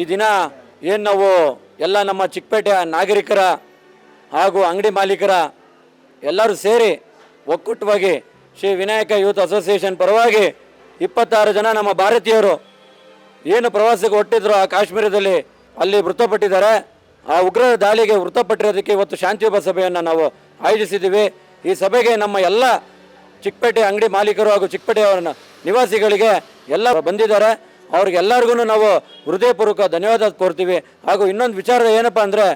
ಈ ದಿನ ಏನು ನಾವು ಎಲ್ಲ ನಮ್ಮ ಚಿಕ್ಕಪೇಟೆಯ ನಾಗರಿಕರ ಹಾಗೂ ಅಂಗಡಿ ಮಾಲೀಕರ ಎಲ್ಲರೂ ಸೇರಿ ಒಕ್ಕೂಟವಾಗಿ ಶ್ರೀ ವಿನಾಯಕ ಯೂತ್ ಅಸೋಸಿಯೇಷನ್ ಪರವಾಗಿ ಇಪ್ಪತ್ತಾರು ಜನ ನಮ್ಮ ಭಾರತೀಯರು ಏನು ಪ್ರವಾಸಕ್ಕೆ ಹೊಟ್ಟಿದ್ರು ಆ ಕಾಶ್ಮೀರದಲ್ಲಿ ಅಲ್ಲಿ ಮೃತಪಟ್ಟಿದ್ದಾರೆ. ಆ ಉಗ್ರರ ದಾಳಿಗೆ ಮೃತಪಟ್ಟಿರೋದಕ್ಕೆ ಇವತ್ತು ಶಾಂತಿಯುತ ಸಭೆಯನ್ನು ನಾವು ಆಯೋಜಿಸಿದ್ದೀವಿ. ಈ ಸಭೆಗೆ ನಮ್ಮ ಎಲ್ಲ ಚಿಕ್ಕಪೇಟೆ ಅಂಗಡಿ ಮಾಲೀಕರು ಹಾಗೂ ಚಿಕ್ಕಪೇಟೆಯವರ ನಿವಾಸಿಗಳಿಗೆ ಎಲ್ಲ ಬಂದಿದ್ದಾರೆ. ಅವ್ರಿಗೆಲ್ಲರಿಗೂ ನಾವು ಹೃದಯಪೂರ್ವಕ ಧನ್ಯವಾದ ಕೋರ್ತೀವಿ. ಹಾಗೂ ಇನ್ನೊಂದು ವಿಚಾರ ಏನಪ್ಪ ಅಂದರೆ,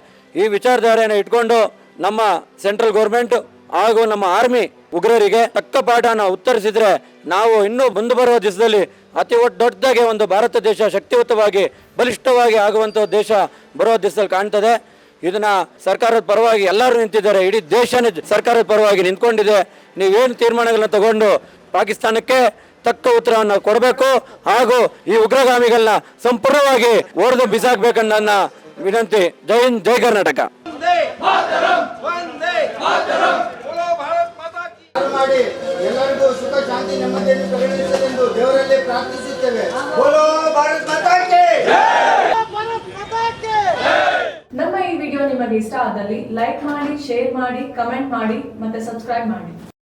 ಈ ವಿಚಾರಧಾರೆಯನ್ನು ಇಟ್ಕೊಂಡು ನಮ್ಮ ಸೆಂಟ್ರಲ್ ಗೌರ್ಮೆಂಟ್ ಹಾಗೂ ನಮ್ಮ ಆರ್ಮಿ ಉಗ್ರರಿಗೆ ತಕ್ಕ ಪಾಠನ ಉತ್ತರಿಸಿದ್ರೆ ನಾವು ಇನ್ನೂ ಮುಂದೆ ಬರುವ ದಿವಸದಲ್ಲಿ ಅತಿ ದೊಡ್ಡದಾಗಿ ಒಂದು ಭಾರತ ದೇಶ ಶಕ್ತಿಯುತವಾಗಿ, ಬಲಿಷ್ಠವಾಗಿ ಆಗುವಂಥ ದೇಶ ಬರುವ ದಿವಸದಲ್ಲಿ ಕಾಣ್ತದೆ. ಇದನ್ನ ಸರ್ಕಾರದ ಪರವಾಗಿ ಎಲ್ಲರೂ ನಿಂತಿದ್ದಾರೆ. ಇಡೀ ದೇಶನೇ ಸರ್ಕಾರದ ಪರವಾಗಿ ನಿಂತ್ಕೊಂಡಿದೆ. ನೀವೇನು ತೀರ್ಮಾನಗಳನ್ನ ತಗೊಂಡು ಪಾಕಿಸ್ತಾನಕ್ಕೆ ತಕ್ಕ ಉತ್ತರವನ್ನು ಕೊಡಬೇಕು. ಹಾಗೂ ಈ ಉಗ್ರಗಾಮಿಗಳನ್ನ ಸಂಪೂರ್ಣವಾಗಿ ಹೊಡೆದು ಬಿಸಾಕ್ಬೇಕನ್ನ ವಿನಂತಿ. ಜೈ ಹಿಂದ್ ಜೈ ಕರ್ನಾಟಕ. ಮಾಡಿ ಶಾಂತಿ ದೇವರಲ್ಲಿ ಪ್ರಾರ್ಥಿಸುತ್ತೇವೆ. ನಮ್ಮ ಈ ವಿಡಿಯೋ ನಿಮಗೆ ಇಷ್ಟ ಆದಲ್ಲಿ ಲೈಕ್ ಮಾಡಿ ಶೇರ್ ಮಾಡಿ ಕಮೆಂಟ್ ಮಾಡಿ ಮತ್ತೆ ಸಬ್ಸ್ಕ್ರೈಬ್ ಮಾಡಿ.